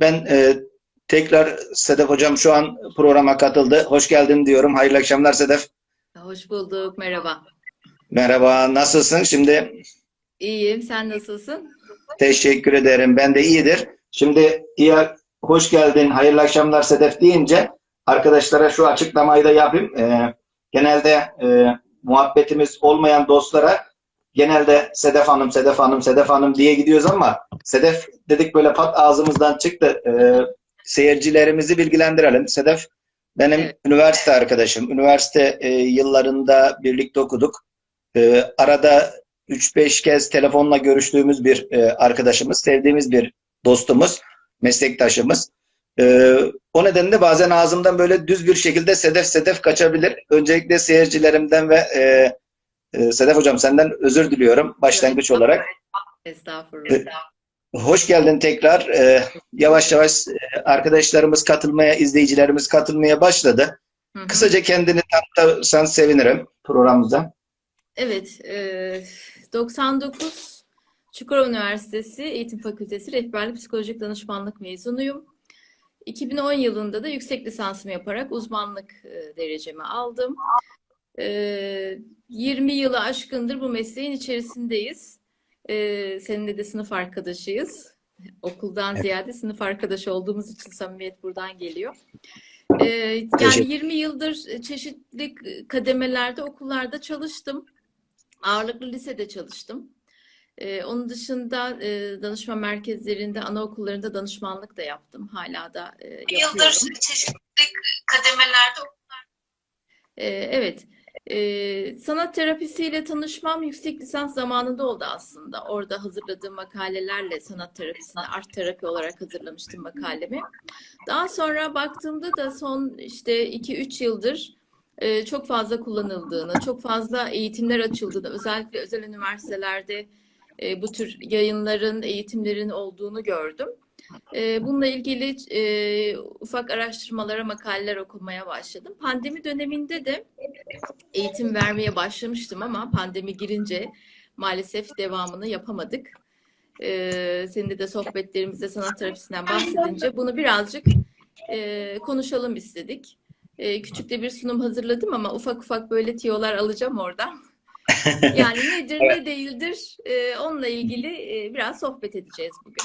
Ben e, tekrar Sedef Hocam şu an programa katıldı. Hoş geldin diyorum. Hayırlı akşamlar Sedef. Hoş bulduk, merhaba. Merhaba, nasılsın? Şimdi İyiyim, sen nasılsın? teşekkür ederim. Ben de iyidir. Şimdi iyi, hoş geldin, hayırlı akşamlar Sedef deyince arkadaşlara şu açıklamayı da yapayım. E, genelde e, muhabbetimiz olmayan dostlara genelde Sedef Hanım, Sedef Hanım, Sedef Hanım diye gidiyoruz ama Sedef dedik böyle pat ağzımızdan çıktı. E, seyircilerimizi bilgilendirelim. Sedef benim Evet. üniversite arkadaşım. Üniversite e, yıllarında birlikte okuduk. E, arada 3-5 kez telefonla görüştüğümüz bir e, arkadaşımız, sevdiğimiz bir dostumuz, meslektaşımız. E, o nedenle bazen ağzımdan böyle düz bir şekilde Sedef Sedef kaçabilir. Öncelikle seyircilerimden ve e, e, Sedef Hocam senden özür diliyorum başlangıç olarak. Estağfurullah. Hoş geldin tekrar. Ee, yavaş yavaş e, arkadaşlarımız katılmaya, izleyicilerimiz katılmaya başladı. Hı hı. Kısaca kendini tanıtırsan sevinirim programımıza. Evet, e, 99 Çukurova Üniversitesi Eğitim Fakültesi Rehberlik Psikolojik Danışmanlık mezunuyum. 2010 yılında da yüksek lisansımı yaparak uzmanlık e, derecemi aldım. E, 20 yılı aşkındır bu mesleğin içerisindeyiz. E, seninle de sınıf arkadaşıyız. Okuldan Evet. ziyade sınıf arkadaşı olduğumuz için samimiyet buradan geliyor. Ee, yani Teşekkür- 20 yıldır çeşitli kademelerde okullarda çalıştım. Ağırlıklı lisede çalıştım. Ee, onun dışında e, danışma merkezlerinde, anaokullarında danışmanlık da yaptım. Hala da e, yapıyorum. yıldır çeşitli kademelerde Ee, evet. Ee, sanat terapisiyle tanışmam yüksek lisans zamanında oldu aslında. Orada hazırladığım makalelerle sanat terapisine art terapi olarak hazırlamıştım makalemi. Daha sonra baktığımda da son işte 2-3 yıldır e, çok fazla kullanıldığını, çok fazla eğitimler açıldığını, özellikle özel üniversitelerde e, bu tür yayınların, eğitimlerin olduğunu gördüm. E, Bununla ilgili e, ufak araştırmalara, makaleler okumaya başladım. Pandemi döneminde de eğitim vermeye başlamıştım ama pandemi girince maalesef devamını yapamadık. E, seninle de sohbetlerimizde sanat terapisinden bahsedince bunu birazcık e, konuşalım istedik. E, küçük de bir sunum hazırladım ama ufak ufak böyle tiyolar alacağım oradan. Yani nedir ne değildir e, onunla ilgili e, biraz sohbet edeceğiz bugün.